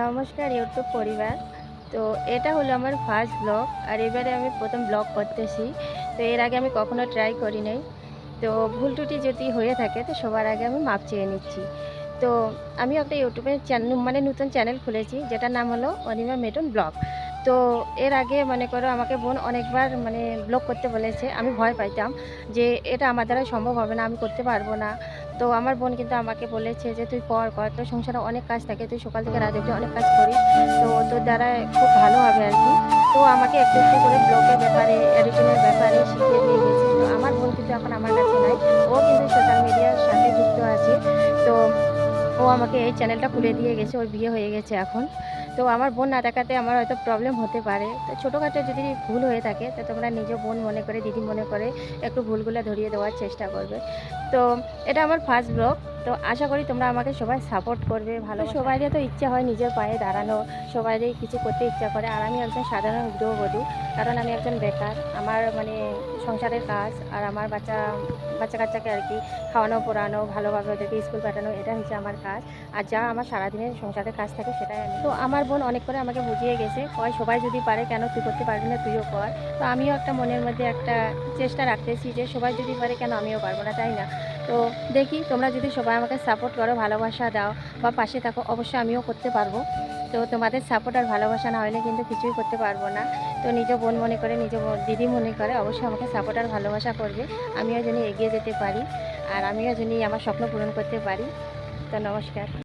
নমস্কার, ইউটিউব পরিবার। তো এটা হলো আমার ফার্স্ট ব্লগ আর এবারে আমি প্রথম ব্লগ করতেছি। তো এর আগে আমি কখনো ট্রাই করি নাই তো ভুল ত্রুটি যদি হয়ে থাকে, তো সবার আগে আমি মাপ চেয়ে নিচ্ছি। তো আমি একটা ইউটিউবের চ্যানেল মানে নতুন চ্যানেল খুলেছি, যেটার নাম হলো অনিমা মেটন ব্লগ তো এর আগে মনে করো আমাকে বোন অনেকবার মানে ব্লগ করতে বলেছে, আমি ভয় পাইতাম যে এটা আমার দ্বারা সম্ভব হবে না, আমি করতে পারব না। তো আমার বোন কিন্তু আমাকে বলেছে যে তুই কর কর তো সংসারে অনেক কাজ থাকে। তুই সকাল থেকে রাত অবধি অনেক কাজ করিস। তো তোর দ্বারা খুব ভালো হবে আর কি। তো আমাকে একটু একটু করে ব্লগের ব্যাপারে এডিটিংয়ের ব্যাপারে শিখিয়ে দিয়ে গেছে তো আমার বোন কিন্তু এখন আমার কাছে নাই। ও কিন্তু সোশ্যাল মিডিয়ার সাথে যুক্ত আছে। তো ও আমাকে এই চ্যানেলটা খুলে দিয়ে গেছে, ওর বিয়ে হয়ে গেছে এখন। তো আমার বোন না দেখাতে আমার হয়তো প্রবলেম হতে পারে। তো ছোটোখাটো যদি ভুল হয়ে থাকে, তো তোমরা নিজ বোন মনে করে, দিদি মনে করে, একটু ভুলগুলো ধরিয়ে দেওয়ার চেষ্টা করবে। তো এটা আমার ফার্স্ট ব্লগ তো আশা করি তোমরা আমাকে সবাই সাপোর্ট করবে ভালো সবাইরই তো ইচ্ছা হয় নিজের পায়ে দাঁড়ানো সবাইরই কিছু করতে ইচ্ছা করে। আর আমি একজন সাধারণ গৃহবধূ কারণ আমি একজন বেকার। আমার মানে সংসারের কাজ আর আমার বাচ্চা বাচ্চা কাচ্চাকে আর কি খাওয়ানো পড়ানো ভালোভাবে ওদেরকে স্কুল পাঠানো এটা হচ্ছে আমার কাজ। আর যা আমার সারাদিনের সংসারের কাজ থাকে সেটাই আমি তো আমার বোন অনেক করে আমাকে বুঝিয়ে গেছে কয় সবাই যদি পারে কেন তুই করতে পারবি না তুইও কর। তো আমিও একটা মনের মধ্যে একটা চেষ্টা রাখতেছি যে সবাই যদি পারে কেন আমিও পারব না তাই না? তো দেখি তোমরা যদি সবাই আমাকে সাপোর্ট করো, ভালোবাসা দাও বা পাশে থাকো, অবশ্যই আমিও করতে পারব। তো তোমাদের সাপোর্ট আর ভালোবাসা না হলে কিন্তু কিছুই করতে পারব না। তো নিজ বোন মনে করে, নিজ দিদি মনে করে, অবশ্যই আমাকে সাপোর্ট আর ভালোবাসা করবে। আমিও যেন এগিয়ে যেতে পারি আর আমিও যেন আমার স্বপ্ন পূরণ করতে পারি। তো নমস্কার।